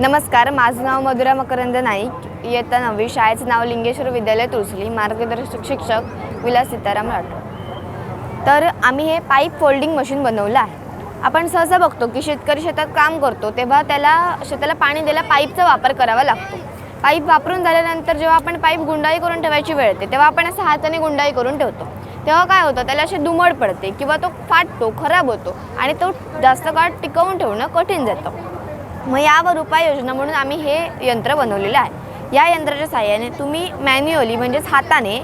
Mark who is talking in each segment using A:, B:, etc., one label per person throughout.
A: नमस्कार माझं नाव मधुरा मकरंद नाईक. इयत्ता नववी शाळेचं नाव लिंगेश्वर विद्यालय तुळसली. मार्गदर्शक शिक्षक विलास सीताराम राठोड. तर आम्ही हे पाईप फोल्डिंग मशीन बनवलं आहे. आपण सहसा बघतो की शेतकरी शेतात काम करतो तेव्हा त्याला शेताला पाणी द्यायला पाईपचा वापर करावा लागतो. पाईप वापरून झाल्यानंतर जेव्हा आपण पाईप गुंडाळी करून ठेवायची वेळ येते तेव्हा आपण असं हाताने गुंडाळी करून ठेवतो. तेव्हा काय होतं त्याला असे दुमड पडते किंवा तो फाटतो खराब होतो आणि तो जास्त काळ टिकवून ठेवणं कठीण जातं. मग यावर उपाययोजना म्हणून आम्ही हे यंत्र बनवलेलं आहे. या यंत्राच्या साहाय्याने तुम्ही मॅन्युअली म्हणजेच हाताने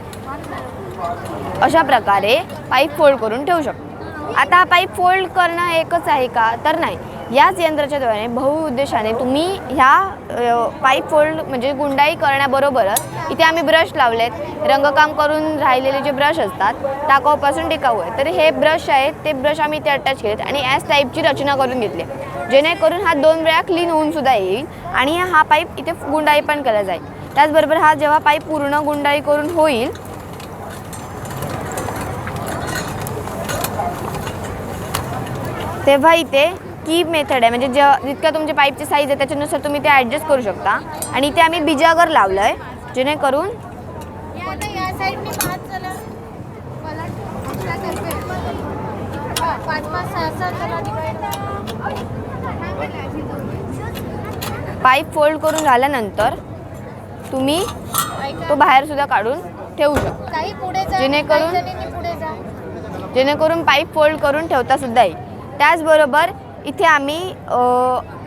A: अशा प्रकारे पाईप फोल्ड करून ठेवू शकता. आता हा पाईप फोल्ड करणं एकच आहे का? तर नाही. याच यंत्राच्या द्वारे बहुउद्देशाने तुम्ही ह्या पाईप फोल्ड म्हणजे गुंडाई करण्याबरोबरच इथे आम्ही ब्रश लावलेत. रंगकाम करून राहिलेले जे ब्रश असतात टाकाऊपासून टिकाऊ आहे. तर हे ब्रश आहेत ते ब्रश आम्ही इथे अटॅच केलेत आणि ॲस टाईपची रचना करून घेतली जेणेकरून हा दोन वेळा क्लीन होऊन सुद्धा येईल आणि हा पाईप इथे गुंडाई पण केला जाईल. त्याचबरोबर हा जेव्हा पाईप पूर्ण गुंडाई करून होईल तेव्हा इथे की मेथड आहे. म्हणजे जे जितक्या तुमचे पाईपची साईज आहे त्याच्यानुसार तुम्ही ते ॲडजस्ट करू शकता. आणि इथे आम्ही बिजागर लावलं आहे जेणेकरून
B: या आता या साईडने पाच चला मला अकरा करते पाच पाच सहा सहा चला
A: पाईप फोल्ड करून झाल्यानंतर तुम्ही तो बाहेर सुद्धा काढून ठेवू शकता.
B: काही पुढे जा.
A: जेणेकरून-
B: पुढे जा.
A: जेणेकरून पाईप फोल्ड करून ठेवता सुद्धा येईल. त्याचबरोबर इथे आम्ही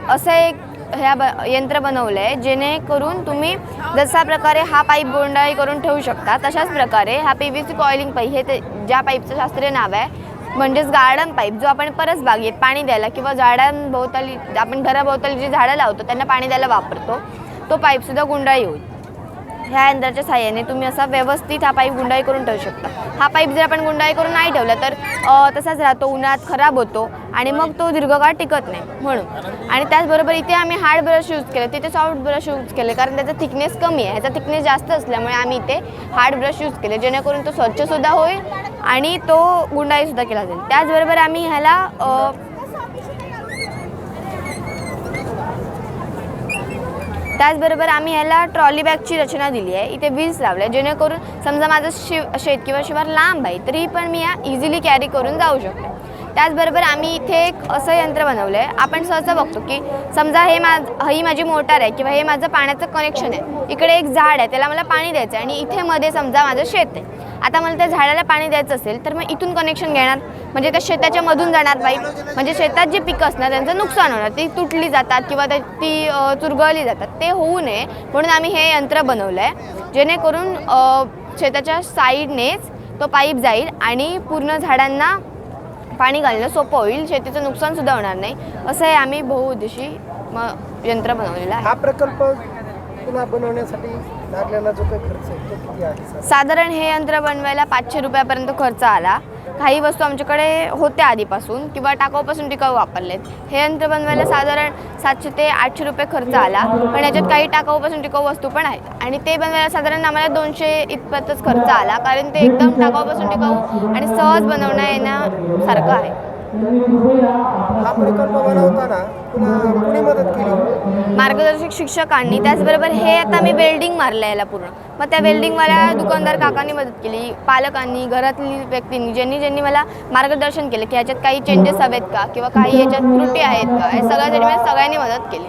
A: असं एक ह्या ब यंत्र बनवलं आहे जेणेकरून तुम्ही जशा प्रकारे हा पाईप गोंडाळी करून ठेवू शकता तशाच प्रकारे हा P V C coiling pipe हे ते ज्या पाईपचं शास्त्रीय नाव आहे म्हणजेच गार्डन पाईप जो आपण परस बागेत पाणी द्यायला किंवा झाडांभोवताली आपण घराभोवताली जी झाडं लावतो त्यांना पाणी द्यायला वापरतो तो पाईपसुद्धा गुंडाळी होईल. ह्या यंत्राच्या साह्याने तुम्ही असा व्यवस्थित हा पाईप गुंडाई करून ठेवू शकता. हा पाईप जर आपण गुंडाई करून नाही ठेवला तर तसाच राहतो उन्हात खराब होतो. आणि मग तो दीर्घकाळ टिकत नाही म्हणून. आणि त्याचबरोबर इथे आम्ही हार्ड ब्रश यूज केले. तिथे सॉफ्ट ब्रश यूज केले. कारण त्याचा थिकनेस कमी आहे. ह्याचा थिकनेस जास्त असल्यामुळे आम्ही इथे हार्ड ब्रश यूज केले. जेणेकरून तो स्वच्छसुद्धा होईल आणि तो गुंडाईसुद्धा केला जाईल. त्याचबरोबर आम्ही ह्याला त्याचबरोबर आम्ही ह्याला ट्रॉली बॅगची रचना दिली आहे. इथे व्हील्स लावल्या जेणेकरून समजा माझं शिव शेत किंवा शिवार लांब आहे तरी पण मी या इझिली कॅरी करून जाऊ शकते. त्याचबरोबर आम्ही इथे एक असं यंत्र बनवलं आहे आपण सहसा बघतो की समजा हे मा ही माझी मोटार आहे किंवा हे माझं पाण्याचं कनेक्शन आहे. इकडे एक झाड आहे त्याला मला पाणी द्यायचं आहे आणि इथे मध्ये समजा माझं शेत आहे. आता मला त्या झाडाला पाणी द्यायचं असेल तर मग इथून कनेक्शन घेणार. म्हणजे त्या शेताच्या मधून जाणार पाईप. म्हणजे शेतात जे पिकं असणार त्यांचं नुकसान होणार. ती तुटली जातात किंवा त्या- ती चुरगळली जातात. ते होऊ नये. म्हणून आम्ही हे यंत्र बनवलं आहे जेणेकरून शेताच्या साईडनेच तो पाईप जाईल आणि पूर्ण झाडांना पाणी घालणं सोपं होईल शेतीचं नुकसानसुद्धा होणार नाही. असं हे आम्ही बहुउद्देशी म यंत्र बनवलेलं आहे.
C: हा प्रकल्प पुन्हा बनवण्यासाठी लागलेला जो काही खर्च आहे तो किती आहे सर?
A: साधारण हे यंत्र बनवायला पाचशे रुपयापर्यंत खर्च आला. काही वस्तू आमच्याकडे होत्या आधीपासून किंवा टाकाऊपासून टिकाऊ वापरलेत. हे यंत्र बनवायला साधारण सातशे ते आठशे रुपये खर्च आला. पण याच्यात काही टाकाऊपासून टिकाऊ वस्तू पण आहेत. आणि ते बनवायला साधारण आम्हाला दोनशे इतपतच खर्च आला. कारण ते एकदम टाकाऊपासून टिकाऊ आणि सहज बनवण्या येण्यासारखं आहे.
C: हा प्रकल्प बनवताना कुणी मदत केली?
A: मार्गदर्शक शिक्षकांनी त्याचबरोबर हे आता मी वेल्डिंग मारलं याला पूर्ण. मग त्या वेल्डिंगवाल्या दुकानदार काकांनी मदत केली पालकांनी घरातली व्यक्तींनी ज्यांनी ज्यांनी मला मार्गदर्शन केलं की ह्याच्यात काही चेंजेस हवेत का? किंवा काही याच्यात त्रुटी आहेत का? हे सगळ्यासाठी मला सगळ्यांनी मदत केली.